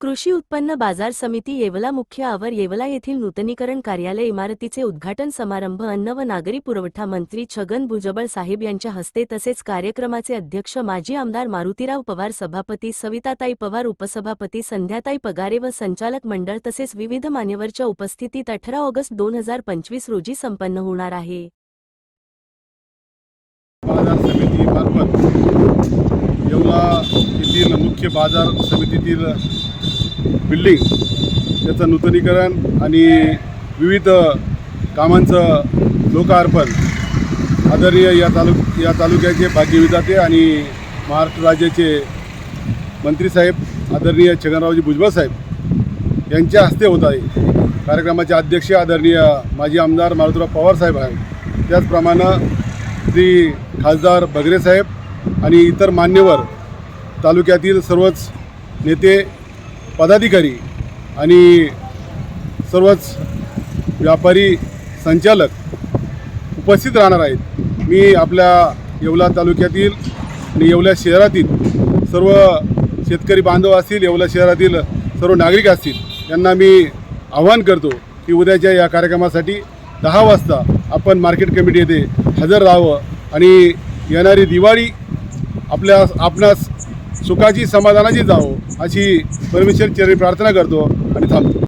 कृषी उत्पन्न बाजार समिती येवला मुख्य आवर येवला येथील नूतनीकरण कार्यालय इमारतीचे उद्घाटन समारंभ अन्न व नागरी पुरवठा मंत्री छगन भुजबळ साहेब यांच्या हस्ते तसेच कार्यक्रमाचे अध्यक्ष माजी आमदार मारुतीराव पवार सभापती सविताताई पवार उपसभापती संध्याताई पगारे व संचालक मंडळ तसेच विविध मान्यवरच्या उपस्थितीत अठरा ऑगस्ट दोन हजार पंचवीस रोजी संपन्न होणार आहे. बाजार समितीमार्फत येवला येथील मुख्य बाजार समितीतील बिल्डिंग त्याचं नूतनीकरण आणि विविध कामांचं लोकार्पण आदरणीय या तालुक या तालुक्याचे भाग्यविधाते आणि महाराष्ट्र राज्याचे मंत्रीसाहेब आदरणीय छगनरावजी भुजबळ साहेब यांच्या हस्ते होत आहे. कार्यक्रमाचे अध्यक्ष आदरणीय माजी आमदार मारुतराव पवार साहेब आहेत. त्याचप्रमाणे श्री खासदार बगरे साहेब आणि इतर मान्यवर तालुक्यातील सर्वच नेते पदाधिकारी आणि सर्वच व्यापारी संचालक उपस्थित राहणार आहेत. मी आपल्या येवला तालुक्यातील आणि येवला शहरातील सर्व शेतकरी बांधव असतील येवला शहरातील सर्व नागरिक असतील यांना मी आवाहन करतो की उद्याच्या या कार्यक्रमासाठी दहा वाजता आपण मार्केट कमिटी येथे हजर राहावं आणि येणारी दिवाळी आपल्या आपणास सुखाची समाधानाची जावो अशी परमेश्वर चरणी प्रार्थना करतो आणि थांबतो.